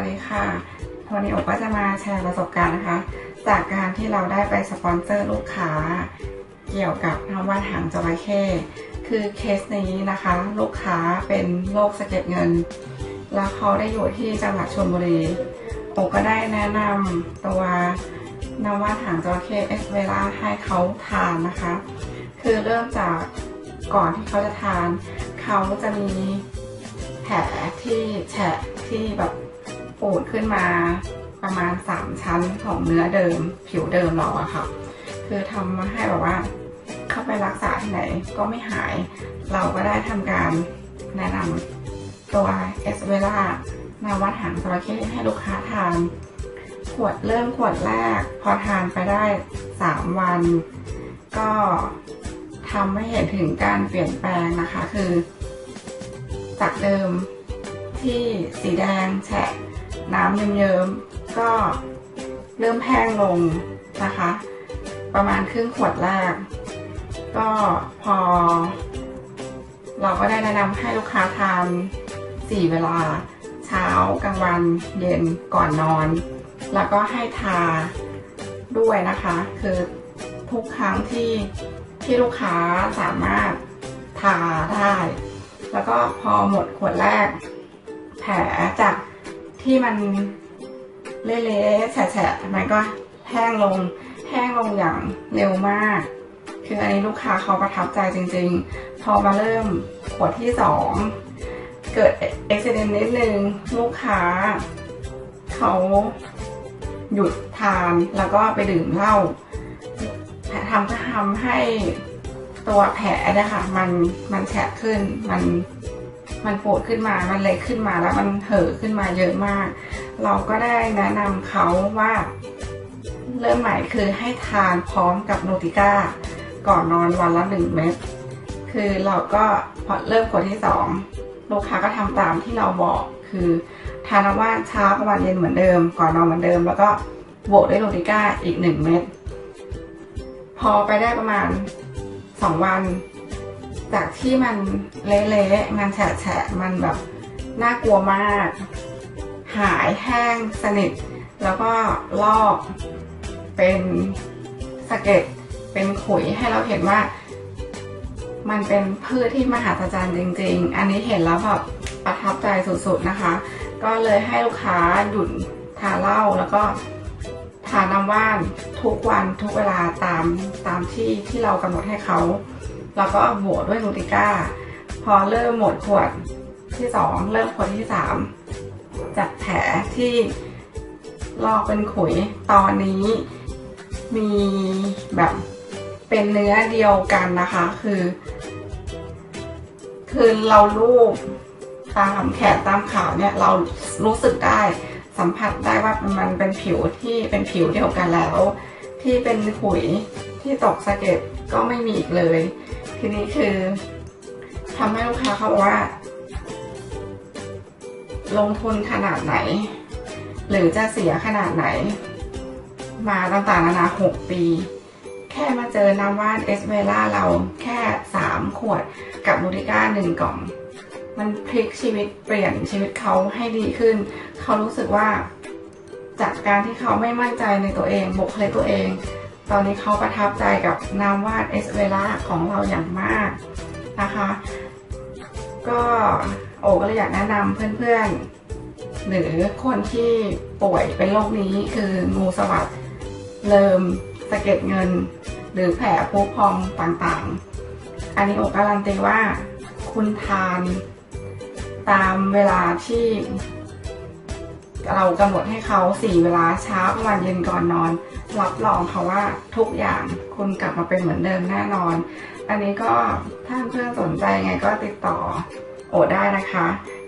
วันนี้อบก็จะมาแชร์ประสบการณ์นะคะ จากการที่เราได้ไปสปอนเซอร์ลูกค้า เกี่ยวกับน้ำว่าหางจระเข้คือเคสนี้นะคะ ลูกค้าเป็นโรคสะเก็ดเงิน แล้วเขาได้อยู่ที่จังหวัดชลบุรีโอก็ได้แนะนำตัวนำว่าหางจระเข้เอสเวล่าให้เขาทานนะคะ คือเริ่มจากก่อนที่เขาจะทาน เขาจะมีแผลที่แฉะที่แบบ ปูดขึ้นมาประมาณ 3 ชั้นของเนื้อเดิม ผิวเดิมเราอะค่ะ คือทำมาให้แบบว่า เข้าไปรักษาที่ไหนก็ไม่หาย เราก็ได้ทำการแนะนำตัวเอสเวล่านาวัดหางจระเข้ให้ลูกค้าทานขวดเริ่มขวดแรก พอทานไปได้ 3 วัน ก็ทำให้เห็นถึงการเปลี่ยนแปลงนะคะ คือ จากเดิมที่สีแดงแฉะ น้ำเยิ้มๆก็เริ่มแห้งลงนะคะ ประมาณครึ่งขวดแรก ก็พอ เราก็ได้แนะนำให้ลูกค้าทานสี่เวลา เช้ากลางวันเย็นก่อนนอน แล้วก็ให้ทาด้วยนะคะ คือทุกครั้งที่ที่ลูกค้าสามารถทาได้ แล้วก็พอหมดขวดแรก แผลจาก ที่มันเละๆแฉะๆมันก็แห้งลงแห้งลงอย่างเร็วมาก คืออันนี้ลูกค้าเขาประทับใจจริงๆ พอมาเริ่มขวดที่สองเกิดเอ็กซิเดนต์นิดนึงลูกค้า เขาหยุดทานแล้วก็ไปดื่มเหล้าทำก็ทำให้ตัวแผลนี่ยค่ะมันมันแฉะขึ้นมัน มันปวดขึ้นมา มันเล็กขึ้นมาแล้วมันเห่อขึ้นมาเยอะมาก เราก็ได้แนะนำเขาว่าเริ่มใหม่คือให้ทานพร้อมกับโนติก้าก่อนนอนวันละหนึ่งเม็ด คือเราก็พอเริ่มขวดที่สองลูกค้าก็ทำตามที่เราบอกคือทานน้ำว่านเช้ากลางวันเย็นเหมือนเดิม ก่อนนอนเหมือนเดิม แล้วก็โบกด้วยโนติก้าอีกหนึ่งเม็ด พอไปได้ประมาณสองวัน จากที่มันเละๆมันแฉะๆมันแบบน่ากลัวมาก หายแห้งสนิท แล้วก็ลอกเป็นสะเก็ดเป็นขุยให้เราเห็นว่า มันเป็นพืชที่มหัศจรรย์จริง ๆ อันนี้เห็นแล้วแบบประทับใจสุดๆนะคะ ก็เลยให้ลูกค้าหยุดทาเหล้าแล้วก็ทานน้ำว่านทุกวันทุกเวลาตามตามที่ที่เรากำหนดให้เขา แล้วก็บวกด้วยนูติก้า พอเริ่มหมดขวดที่สองเริ่มขวดที่สามจากแผลที่ลอกเป็นขุยตอนนี้มีแบบเป็นเนื้อเดียวกันนะคะ คือ คือเราลูบตามแขนตามขาเนี่ยเรารู้สึกได้สัมผัสได้ว่ามันเป็นผิวที่เป็นผิวเดียวกันแล้ว ที่เป็นขุยที่ตกสะเก็ดก็ไม่มีอีกเลย ทีนี้คือทำให้ลูกค้าเขาบอกว่า ลงทุนขนาดไหน หรือจะเสียขนาดไหน มาต่างๆนานาหกปี แค่มาเจอน้ำว่านเอสเวล่าเราแค่สามขวดกับมูติก้าหนึ่งกล่อง มันพลิกชีวิตเปลี่ยนชีวิตเขาให้ดีขึ้น เขารู้สึกว่าจากการที่เขาไม่มั่นใจในตัวเองบุคลิกตัวเอง ตอนนี้เขาประทับใจกับน้ำว่านเอสเวล่าของเราอย่างมากนะคะ ก็โอก็เลยอยากแนะนำเพื่อนๆ หรือคนที่ป่วยเป็นโรคนี้คืองูสวัสดเริมสะเก็ดเงิน หรือแผลพุพองต่างๆ อันนี้โอการันตีว่าคุณทานตามเวลาที่เรากำหนดให้เขาสี่เวลาเช้ากลางวันเย็นก่อนนอน รับรองค่ะว่าทุกอย่างคุณกลับมาเป็นเหมือนเดิมแน่นอน อันนี้ก็ถ้าเพื่อนสนใจไงก็ติดต่อโอได้นะคะ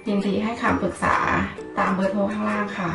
ยินดีให้คำปรึกษาตามเบอร์โทรข้างล่างค่ะ